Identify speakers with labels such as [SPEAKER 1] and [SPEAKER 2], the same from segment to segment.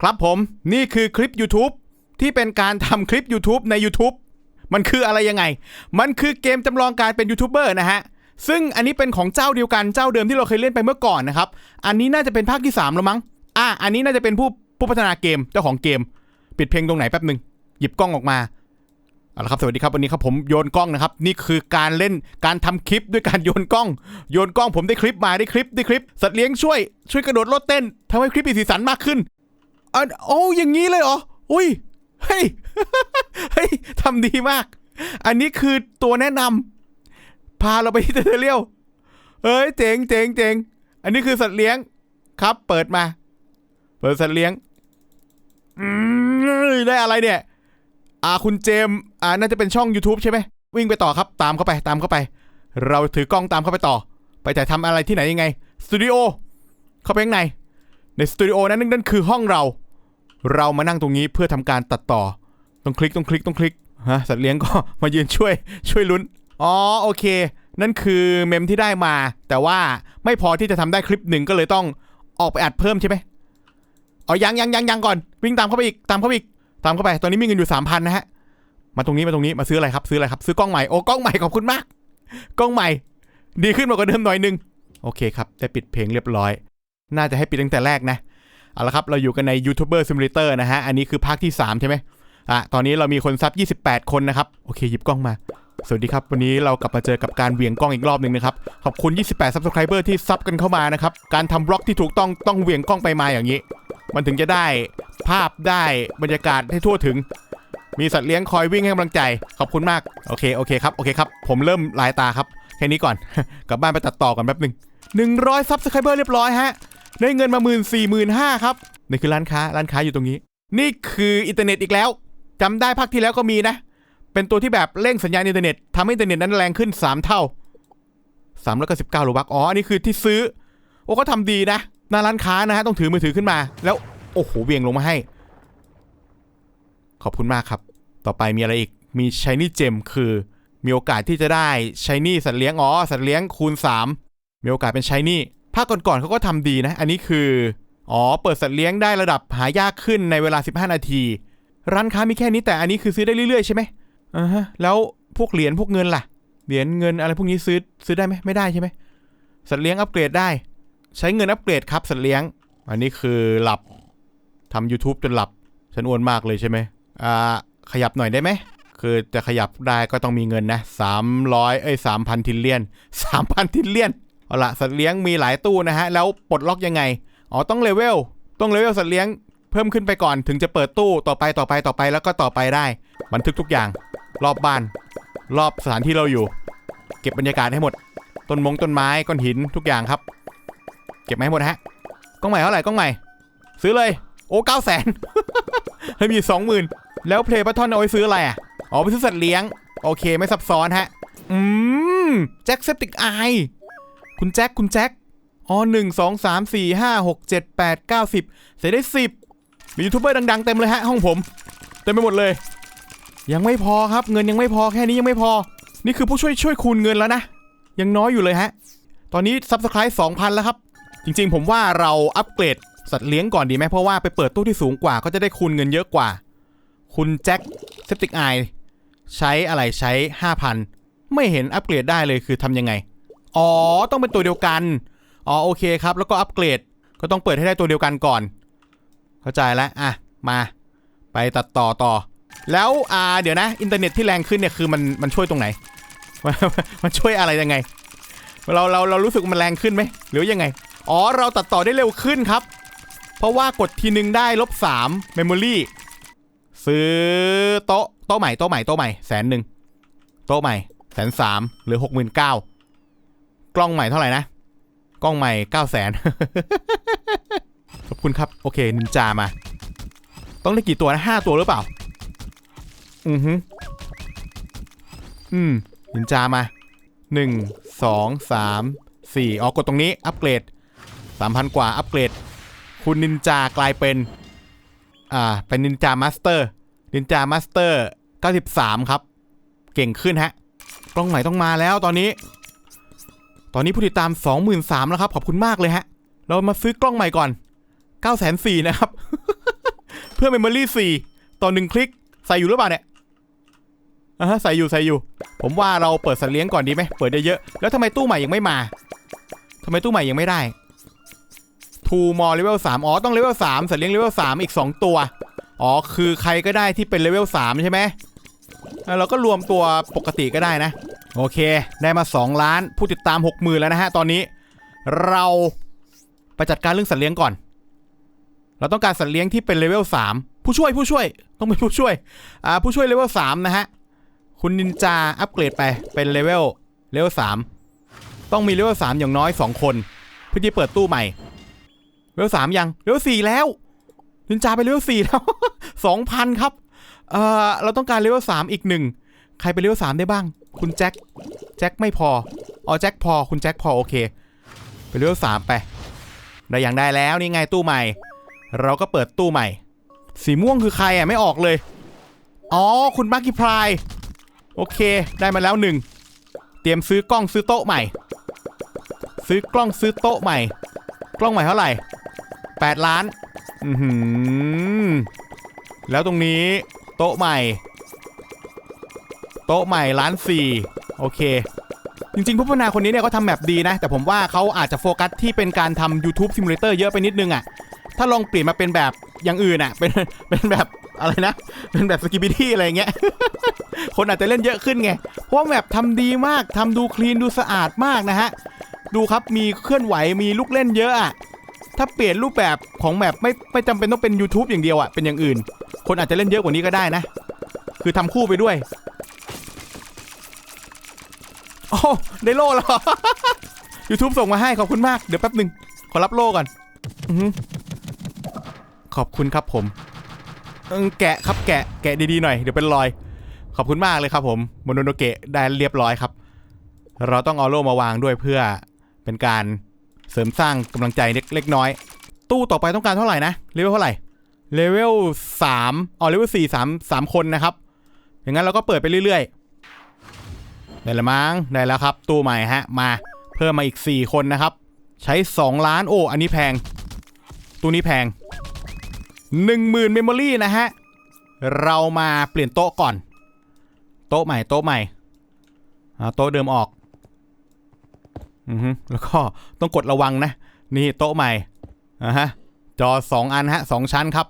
[SPEAKER 1] ครับผมนี่คือคลิป YouTube ที่เป็นการทำคลิป YouTube ใน YouTube มันคืออะไรยังไง มันคือเกมจำลองการเป็นยูทูบเบอร์นะฮะ ซึ่งอันนี้เป็นของเจ้าเดียวกันเจ้าเดิมที่เราเคยเล่นไปเมื่อก่อนนะครับ อันนี้น่าจะเป็นภาคที่3แล้วมั้ง อะอันนี้น่าจะเป็นผู้ผู้พัฒนาเกมเจ้าของเกม ปิดเพลงตรงไหนแป๊บหนึ่งหยิบกล้องออกมาเอาละครับสวัสดีครับวันนี้ครับผมโยนกล้องนะครับ นี่คือการเล่นการทำคลิปด้วยการโยนกล้อง โยนกล้องผมได้คลิปมาได้คลิปได้คลิปสัตว์เลี้ยงช่วยช่วยกระโดดโลดเต้นทำให้คลิปมีสีสันมากขึ้น อะโอ้อย่างนี้เลยเหรอ อุ้ย เฮ้ย เฮ้ยทำดีมาก อันนี้คือตัวแนะนำพาเราไปที่เทเรียลเฮ้ยเจ๋งเจ๋งเจ๋งอันนี้คือสัตว์เลี้ยงครับ เปิดมา เปิดสัตว์เลี้ยงอืมได้อะไรเนี่ย อ่าคุณเจม อ่าน่าจะเป็นช่อง YouTube ใช่ไหมวิ่งไปต่อครับตามเข้าไปตามเข้าไป เราถือกล้องตามเข้าไปต่อ ไปถ่ายทำอะไรที่ไหนยังไงสตูดิโอเข้าไปข้างในในสตูดิโอนั้นนั่นคือห้องเรา เรามานั่งตรงนี้เพื่อทำการตัดต่อ ต้องคลิกต้องคลิกต้องคลิกฮะสัตว์เลี้ยงก็มายืนช่วยช่วยลุ้น อ๋อโอเค นั่นคือเมมที่ได้มา แต่ว่าไม่พอที่จะทำได้คลิปหนึ่งก็เลยต้องออกไปอัดเพิ่มใช่ไหมอ๋อยังยังยังยังก่อน วิ่งตามเข้าไปอีกตามเข้าไปอีกตามเข้าไป ตอนนี้มีเงินอยู่สามพันนะฮะมาตรงนี้มาตรงนี้มาซื้ออะไรครับซื้ออะไรครับซื้อกล้องใหม่โอ้กล้องใหม่ขอบคุณมาก กล้องใหม่ ดีขึ้นมากว่าเดิมหน่อยนึงโอเคครับได้ปิดเพลงเรียบร้อย น่าจะให้ปิดตั้งแต่แรกนะ เอาละครับ เราอยู่กันใน YouTuber Simulator นะฮะ อันนี้คือภาคที่ 3 ใช่ไหมอะ ตอนนี้เรามีคนซับ 28 คนนะครับ โอเค หยิบกล้องมา สวัสดีครับ วันนี้เรากลับมาเจอกับการเหวี่ยงกล้องอีกรอบหนึ่งนะครับ ขอบคุณ 28 Subscriber ที่ซับกันเข้ามานะครับ การทำบล็อกที่ถูกต้องต้องเหวี่ยงกล้องไปมาอย่างนี้ มันถึงจะได้ภาพได้บรรยากาศให้ทั่วถึง มีสัตว์เลี้ยงคอยวิ่งให้กำลังใจ ขอบคุณมาก โอเค โอเคครับ โอเคครับ ผมเริ่มลายตาครับ แค่นี้ก่อน กลับบ้านไปตัดต่อก่อนแป๊บหนึ่ง100 Subscriber เรียบร้อยฮะ ได้เงินมาหมื่นสี่หมื่นห้าครับนี่คือร้านค้าร้านค้าอยู่ตรงนี้ นี่คืออินเทอร์เน็ตอีกแล้วจำได้ภาคที่แล้วก็มีนะ เป็นตัวที่แบบเร่งสัญญาณอินเทอร์เน็ตทำให้อินเทอร์เน็ตนั้นแรงขึ้น 3 เท่า3แล้วก็19โลบักอ๋ออันนี้คือที่ซื้อ โอ้ก็ทำดีนะหน้าร้านค้านะฮะต้องถือมือถือขึ้นมา แล้วโอ้โหเวียงลงมาให้ ขอบคุณมากครับ ต่อไปมีอะไรอีกมีช h ยนี่เจมคือมีโอกาสที่จะได้ช h ยนี่สัตว์เลี้ยงอ๋อสัตว์เลี้ยงคูณ 3 มีโอกาสเป็นช h ยนี่ ภาคก่อนๆเขาก็ทำดีนะ อันนี้คือ อ๋อ เปิดสัตว์เลี้ยงได้ระดับหายากขึ้นในเวลา 15 นาที ร้านค้ามีแค่นี้แต่อันนี้คือซื้อได้เรื่อยๆใช่ไหมอ่าฮะ แล้วพวกเหรียญพวกเงินล่ะ เหรียญเงินอะไรพวกนี้ซื้อซื้อได้ไหมไม่ได้ใช่ไหมสัตว์เลี้ยงอัปเกรดได้ ใช้เงินอัปเกรดครับสัตว์เลี้ยง อันนี้คือหลับทำ YouTube จนหลับ ฉันอ้วนมากเลยใช่ไหมอ่า ขยับหน่อยได้ไหม คือจะขยับได้ก็ต้องมีเงินนะ300เอ้ย3,000 ทิลเลียน 3,000 ทิลเลียน เอาละสัตว์เลี้ยงมีหลายตู้นะฮะ แล้วปลดล็อกยังไง อ๋อ ต้องเลเวล ต้องเลเวลสัตว์เลี้ยงเพิ่มขึ้นไปก่อนถึงจะเปิดตู้ต่อไปต่อไปต่อไปแล้วก็ต่อไปได้ บันทึกทุกอย่าง รอบบ้าน รอบสถานที่เราอยู่ เก็บบรรยากาศให้หมด ต้นมงต้นไม้ก้อนหินทุกอย่างครับ เก็บมาให้หมดฮะกล้องใหม่เท่าไหร่กล้องใหม่ ซื้อเลย โอ้เก้าแสนเฮ้ยมีสองหมื่นแล้วเพลย์บัตทอนเอาไว้ซื้ออะไรอะอ๋อไปซื้อสัตว์เลี้ยง โอเคไม่ซับซ้อนฮะ อืมแจ็คเซปติกไอ คุณแจ็คคุณแจ็คอ๋อหนึ่งสองสามสี่ห้าหกเจ็ดแปดเก้าสิบเสียได้สิบมียูทูบเบอร์ดัง ๆ เต็มเลยฮะห้องผม เต็มไปหมดเลย ยังไม่พอครับเงินยังไม่พอแค่นี้ยังไม่พอ นี่คือผู้ช่วยช่วยคูณเงินแล้วนะ ยังน้อยอยู่เลยฮะ ตอนนี้ซับสไครต์สองพันแล้วครับ จริง ๆ ผมว่าเราอัปเกรดสัตว์เลี้ยงก่อนดีไหมเพราะว่าไปเปิดตู้ที่สูงกว่าก็จะได้คูณเงินเยอะกว่า คุณแจ็คเซปติกไอใช้อะไรใช้5,000ไม่เห็นอัปเกรดได้เลยคือทำยังไง อ๋อ ต้องเป็นตัวเดียวกัน อ๋อ โอเคครับ แล้วก็อัปเกรด ก็ต้องเปิดให้ได้ตัวเดียวกันก่อน เข้าใจแล้ว อะ มา ไปตัดต่อต่อ แล้ว อ่า เดี๋ยวนะ อินเทอร์เน็ตที่แรงขึ้นเนี่ย คือมัน มันช่วยตรงไหน มันช่วยอะไรยังไง เรา เรา เรารู้สึกมันแรงขึ้นไหม หรือยังไง อ๋อ เราตัดต่อได้เร็วขึ้นครับ เพราะว่ากดทีนึงได้ลบ3 Memory ซื้อโต๊ะ โต๊ะใหม่ โต๊ะใหม่ โต๊ะใหม่ แสนหนึ่ง โต๊ะใหม่ แสนสามหรือหกหมื่นเก้า กล้องใหม่เท่าไหร่นะ กล้องใหม่เก้าแสนขอบคุณครับ โอเคนินจามา ต้องได้กี่ตัวนะห้าตัวหรือเปล่า อือฮึอืมนินจามาหนึ่งสองสามสี่อ๋อกดตรงนี้ อัปเกรดสามพันกว่าอัปเกรด คุณนินจากลายเป็น อ่า เป็นนินจามาสเตอร์นินจามาสเตอร์93ครับ เก่งขึ้นฮะ กล้องใหม่ต้องมาแล้วตอนนี้ ตอนนี้ผู้ติดตาม 23,000แล้วครับ ขอบคุณมากเลยฮะ เรามาซื้อกล้องใหม่ก่อน 9 4 0 0 0นะครับ เพื่อเมมโมรี่สี่ต่อหนึ่งคลิก ใส่อยู่หรือเปล่าเนี่ยอ่าฮะใส่อยู่ใส่อยู่ ผมว่าเราเปิดสัตว์เลี้ยงก่อนดีไหมเปิดเยอะๆแล้วทำไมตู้ใหม่ยังไม่มาทำไมตู้ใหม่ยังไม่ได้ทูมอเลเวลสามอ๋อ ต้องเลเวลสามสัตว์เลี้ยงเลเวลสามอีกสองตัว อ๋อ คือใครก็ได้ที่เป็นเลเวล3ใช่ไหมแล้วเราก็รวมตัวปกติก็ได้นะ โอเค ได้มา 2 ล้านผู้ติดตาม 60,000แล้วนะฮะ ตอนนี้ เราไปจัดการเรื่องสัตว์เลี้ยงก่อน เราต้องการสัตว์เลี้ยงที่เป็นเลเวล3ผู้ช่วยผู้ช่วยต้องเป็นผู้ช่วยอ่าผู้ช่วยเลเวล3นะฮะ คุณนินจาอัปเกรดไปเป็นเลเวลเลเวล3ต้องมีเลเวล3อย่างน้อย 2 คนเพื่อที่เปิดตู้ใหม่เลเวล3ยังเลเวล4แล้ว นินจาไปเลเวลสี่แล้วสองพันครับเอ่อเราต้องการเลเวลสามอีกหนึ่งใครไปเลเวลสามได้บ้าง คุณแจ็คแจ็คไม่พออ๋อแจ็คพอคุณแจ็คพอโอเค ไปเลเวลสามไปได้อย่างได้แล้วนี่ไงตู้ใหม่ เราก็เปิดตู้ใหม่ สีม่วงคือใครอะไม่ออกเลย อ๋อ คุณมาร์กิพลายโอเค ได้มาแล้วหนึ่งเตรียมซื้อกล้องซื้อโต๊ะใหม่ ซื้อกล้องซื้อโต๊ะใหม่ กล้องใหม่เท่าไหร่แปดล้าน อือหือแล้วตรงนี้โต๊ะใหม่ โต๊ะใหม่ร้านสี่โอเค จริงๆ ผู้พัฒนาคนนี้เนี่ยเขาทำแมปดีนะ แต่ผมว่าเขาอาจจะโฟกัสที่เป็นการทำ YouTube Simulator เยอะไปนิดนึงอะ่ะ ถ้าลองเปลี่ยนมาเป็นแบบอย่างอื่นอะ่ะ เป็นเป็นแบบอะไรนะ เป็นแบบสกิบิตี้อะไรเงี้ย คนอาจจะเล่นเยอะขึ้นไง เพราะแมปทำดีมากทำดูคลีนดูสะอาดมากนะฮะ ดูครับมีเคลื่อนไหวมีลูกเล่นเยอะอะถ้าเปลี่ยนรูปแบบของแมปไม่ไม่จำเป็นต้องเป็น YouTube อย่างเดียวอะเป็นอย่างอื่น คนอาจจะเล่นเยอะกว่านี้ก็ได้นะ คือทำคู่ไปด้วย อ้ได้โล่แล้ว YouTube ส่งมาให้ขอบคุณมากเดี๋ยวแป๊บหนึ่งขอรับโล่ก่อนอขอบคุณครับผมแกะครับแกะแกะดีๆหน่อย เดี๋ยวเป็นรอย ขอบคุณมากเลยครับผมโมโนโนเกะได้เรียบร้อยครับ เราต้องเอาโล่มาวางด้วยเพื่อเป็นการเสริมสร้างกำลังใจเล็กเล็กน้อย ตู้ต่อไปต้องการเท่าไหร่นะเลเวลเท่าไหร่เลเวลสามอ๋อเลเวลสี่สามสามคนนะครับอย่างนั้นเราก็เปิดไปเรื่อยๆ ได้แล้วมั้งได้แล้วครับ ตู้ใหม่ฮะมาเพิ่มมาอีก 4 คนนะครับ ใช้ 2 ล้านโอ้อันนี้แพง ตู้นี้แพง 10,000เมมโมรี่นะฮะ เรามาเปลี่ยนโต๊ะก่อน โต๊ะใหม่โต๊ะใหม่เอาโต๊ะเดิมออกอือฮึแล้วก็ต้องกดระวังนะ นี่โต๊ะใหม่อะฮะจอ 2 อันฮะสองชั้นครับ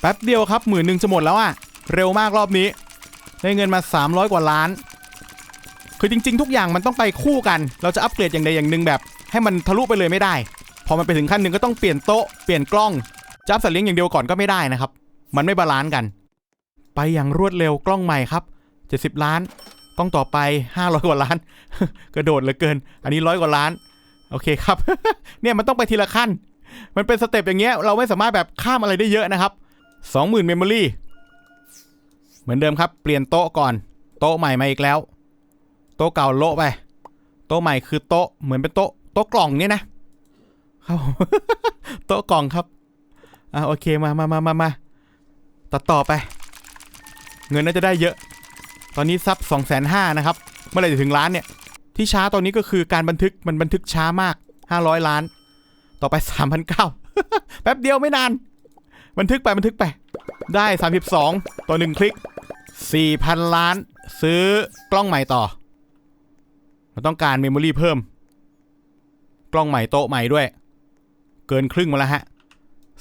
[SPEAKER 1] แป๊บเดียวครับหมื่นหนึ่งจะหมดแล้วอะเร็วมากรอบนี้ ได้เงินมา 300 กว่าล้าน คือจริง ๆ ทุกอย่างมันต้องไปคู่กัน เราจะอัปเกรดอย่างใดอย่างหนึ่งแบบ ให้มันทะลุไปเลยไม่ได้ พอมันไปถึงขั้นหนึ่งก็ต้องเปลี่ยนโต๊ะเปลี่ยนกล้องจะอัพสัตว์เลี้ยงอย่างเดียวก่อนก็ไม่ได้นะครับ มันไม่บาลานซ์กัน ไปอย่างรวดเร็วกล้องใหม่ครับ 70 ล้าน กล้องต่อไป 500 กว่าล้าน กระโดดเหลือเกิน อันนี้ร้อยกว่าล้าน โอเคครับ เนี่ยมันต้องไปทีละขั้น มันเป็นสเต็ปอย่างเงี้ยเราไม่สามารถแบบข้ามอะไรได้เยอะนะครับ 20,000 เมมโมรี่เหมือนเดิมครับ เปลี่ยนโต๊ะก่อน โต๊ะใหม่มาอีกแล้ว โต๊ะเก่าโละไป โต๊ะใหม่คือโต๊ะเหมือนเป็นโต๊ะโต๊ะกล่องเนี่ยนะครับโต๊ะกล่องครับอะโอเคมามามามามาตัดต่อไป เงินน่าจะได้เยอะ ตอนนี้ซับ2 5 0 0 0นห้านะครับ เมื่อไหร่จะถึงล้านเนี่ย ที่ช้าตอนนี้ก็คือการบันทึกมันบันทึกช้ามาก500ล้าน ต่อไป3,900แป๊บเดียวไม่นาน บันทึกไปบันทึกไป ได้32ต่อ1คลิก4,000ล้าน ซื้อกล้องใหม่ต่อ เราต้องการเมมโมรี่เพิ่ม กล้องใหม่โต๊ะใหม่ด้วย เกินครึ่งมาแล้วฮะ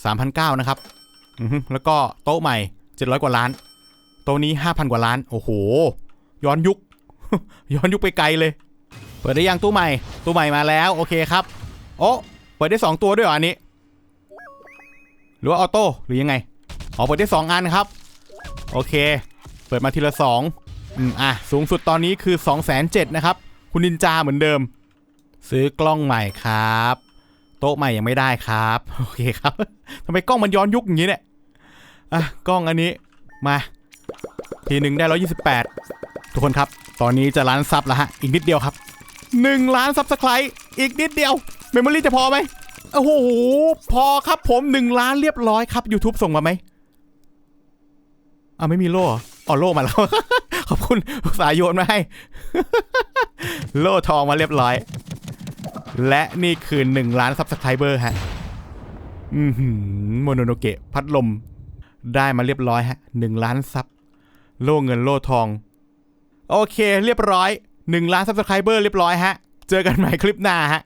[SPEAKER 1] 3,900นเก้านะครับ แล้วก็โต๊ะใหม่700กว่าล้าน โต๊ะนี้5,000กว่าล้าน โอ้โห ย้อนยุค ย้อนยุคไปไกลเลย เปิดได้ยังตู้ใหม่ ตู้ใหม่มาแล้วโอเคครับ โอ้เปิดได้2ตัวด้วยเหรออันนี้ หรือว่าออโต้หรือยังไง อ๋อเปิดได้2อันครับ โอเค เปิดมาทีละ2อืมอะสูงสุดตอนนี้คือ2 7 0 0 0นะครับ คุณนินจาเหมือนเดิม ซื้อกล้องใหม่ครับ โต๊ะใหม่ยังไม่ได้ครับ โอเคครับทำไมกล้องมันย้อนยุคอย่างนี้เนี่ยอะกล้องอันนี้มาทีหนึ่งได้ร้อยี่สิบแปดทุกคนครับ ตอนนี้จะล้านซับแล้วฮะ อีกนิดเดียวครับหนึ่งล้านซับสไครต์อีกนิดเดียวเมมโมรี่จะพอไหมโอ้โหพอครับผมหนึ่งล้านเรียบร้อยครับ YouTube ส่งมาไหมอ่าไม่มีโล่เออ๋อโล่มาแล้ว ขอบคุณสาห์โยนมาให้ โล่ทองมาเรียบร้อย และนี่คือหนึ่งล้านซับสไครเบอร์ฮะ อือหือโมโนโนเกะพัดลม ได้มาเรียบร้อยฮะหนึ่งล้านซับ โล่เงินโล่ทอง โอเค เรียบร้อยหนึ่งล้านซับสไครเบอร์เรียบร้อยฮะ เจอกันใหม่คลิปหน้าฮะ